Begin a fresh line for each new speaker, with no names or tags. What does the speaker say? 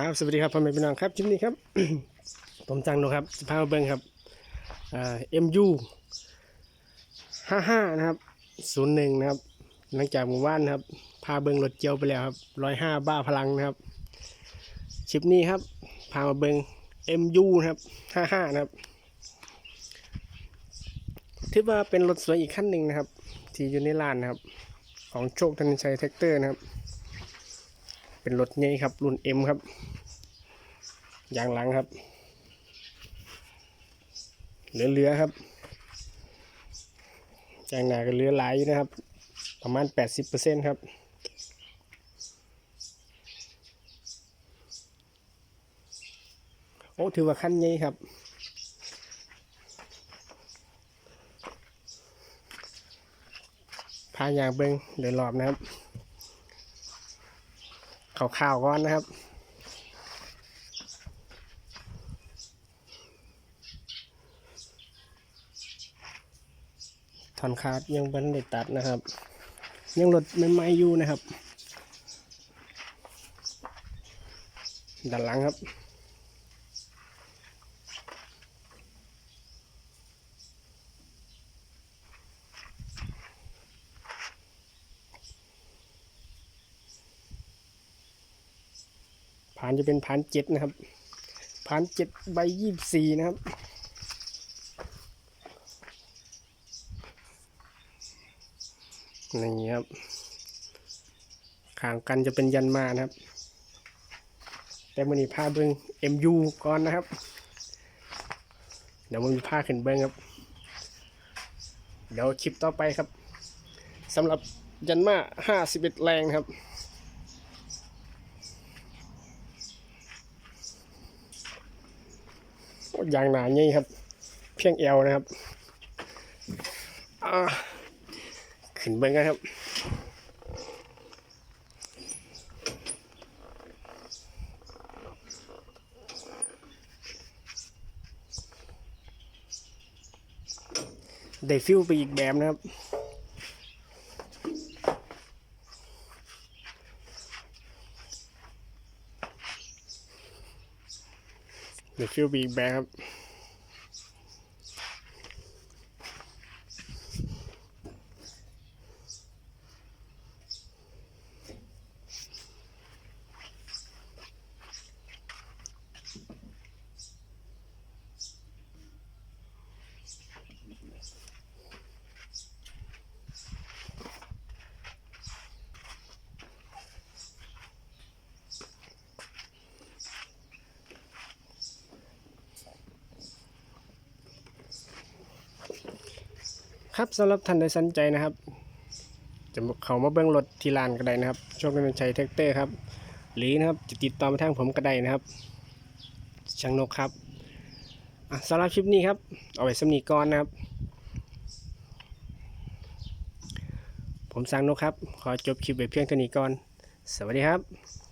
ครับสวัสดีครับพ่อแม่พี่น้องครับคลิปนี้ครับผมจังโนครับสภาพาเบิ้งครับอ่า MU ห้าห้านะครับศูนย์หนึ่งนะครับ หลังจากหมู่บ้านนะครับ พาเบิ้งรถเจียวไปแล้วครับร้อยห้าบ้าพลังนะครับคลิปนี้ครับ พามาเบิ้ง MU นะครับห้าห้านะครับถือว่าเป็นรถสวยอีกขั้นหนึ่งนะครับ ที่อยู่ในลานนะครับ ของโชคธนชัยแท็กเตอร์นะครับ เป็นรถใหญ่ครับ รุ่น M ครับยางหลังครับ เหลือๆครับยางหนาก็เหลือหลายอยู่นะครับ ประมาณ 80%ครับโอ้ถือว่าขั้นใหญ่ครับพายางเบิงเดินรอบนะครับ ข่าวๆก่อนนะครับถอนขาดยังบันได้ตัดนะครับ ยังหลดไม่ๆอยู่นะครับ ด้านหลังครับานจะเป็นผ่านเจ็ดนะครับผ่านเจ็ดใบยี่สิบสี่นะครับ นี่ครับขางกันจะเป็นยันมานะครับ แต่มันนี้ผ้าเบิ้ง MU ก่อนนะครับ เดี๋ยวมันมีผ้าขึ้นเบิ้งครับ เดี๋ยวคลิปต่อไปครับสำหรับยันมา51แรงครับ ยางหนาเงี้ครับ เพียงเอวนะครับขึ้นไปกันครับได้ฟิลไปอีกแบบนะครับ เด้ฟิวีแบครับ ครับสำหรับท่านใดสนใจนะครับ จะเขามาเบิ้งรถที่ลานก็ได้นะครับช่วงกันชัยแท็กเตอร์ครับ หรือนะครับจะติดต่อมาทางผมก็ได้นะครับช่างนกครับสำหรับคลิปนี้ครับ เอาไว้สำนีก่อนนะครับ ผมสร้างนกครับ ขอจบคลิปไว้เพียงเท่านี้ก่อน สวัสดีครับ